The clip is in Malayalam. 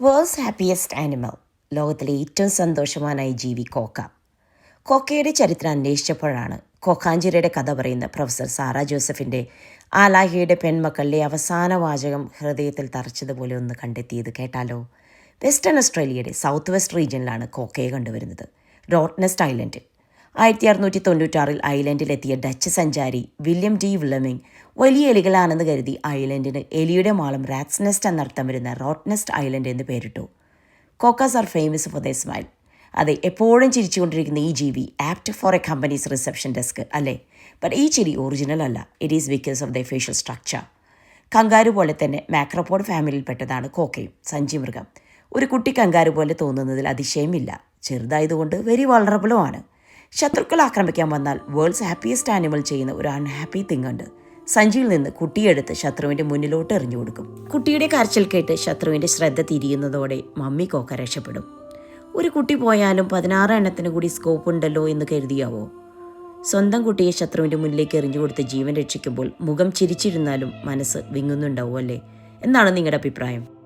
വേൾഡ്സ് ഹാപ്പിയസ്റ്റ് ആനിമൽ ലോകത്തിലെ ഏറ്റവും സന്തോഷവാനായി ജീവി കോക്ക. കോക്കയുടെ ചരിത്രം അന്വേഷിച്ചപ്പോഴാണ് കോക്കാഞ്ചിരയുടെ കഥ പറയുന്ന പ്രൊഫസർ സാറ ജോസഫിന്റെ ആലാഹിയുടെ പെൺമക്കളിലെ അവസാന വാചകം ഹൃദയത്തിൽ തറച്ചതുപോലെ ഒന്ന് കണ്ടെത്തിയത് കേട്ടാലോ? വെസ്റ്റേൺ ഓസ്ട്രേലിയയുടെ സൗത്ത് വെസ്റ്റ് റീജിയനിലാണ് കോക്കയെ കണ്ടുവരുന്നത്. ഡോട്ട്നെസ്റ്റ് ഐലൻഡിൽ ആയിരത്തി അറുന്നൂറ്റി തൊണ്ണൂറ്റാറിൽ ഐലൻഡിലെത്തിയ ഡച്ച് സഞ്ചാരി വില്യം ഡി വില്ലമിംഗ് വലിയ എലികളാണെന്ന് കരുതി ഐലൻഡിന് എലിയുടെ മാളം റാറ്റ്സ് നെസ്റ്റ് എന്നർത്ഥം വരുന്ന റോട്ട്നെസ്റ്റ് ഐലൻഡ് എന്ന് പേരിട്ടു. Quokkas are famous for the smile. അതെ എപ്പോഴും ചിരിച്ചുകൊണ്ടിരിക്കുന്ന ഈ ജീവി apt for a company's reception desk അല്ലേ? ബട്ട് ഈ ചിരി ഒറിജിനൽ അല്ല. It is because of the facial structure. Kangaroo പോലെ തന്നെ മാക്രോപോഡ് ഫാമിലിയിൽപ്പെട്ടതാണ് കോക്കയും സഞ്ചിമൃഗം ഒരു കുട്ടി കങ്കാരു പോലെ തോന്നുന്നതിൽ അതിശയമില്ല. ചെറുതായതുകൊണ്ട് വെരി വളറബിളും ആണ്. ശത്രുക്കൾ ആക്രമിക്കാൻ വന്നാൽ വേൾഡ്സ് ഹാപ്പിയസ്റ്റ് ആനിമൽ ചെയ്യുന്ന ഒരു അൺഹാപ്പി തിങ് ഉണ്ട്. സഞ്ചിയിൽ നിന്ന് കുട്ടിയെടുത്ത് ശത്രുവിന്റെ മുന്നിലോട്ട് എറിഞ്ഞു കൊടുക്കും. കുട്ടിയുടെ കരച്ചിൽ കേട്ട് ശത്രുവിന്റെ ശ്രദ്ധ തിരിയുന്നതോടെ മമ്മി കോക്ക രക്ഷപ്പെടും. ഒരു കുട്ടി പോയാലും പതിനാറ് എണ്ണത്തിന് കൂടി സ്കോപ്പ് ഉണ്ടല്ലോ എന്ന് കരുതിയാവോ? സ്വന്തം കുട്ടിയെ ശത്രുവിന്റെ മുന്നിലേക്ക് എറിഞ്ഞു കൊടുത്ത് ജീവൻ രക്ഷിക്കുമ്പോൾ മുഖം ചിരിച്ചിരുന്നാലും മനസ്സ് വിങ്ങുന്നുണ്ടാവും അല്ലേ? എന്നാണ് നിങ്ങളുടെ അഭിപ്രായം.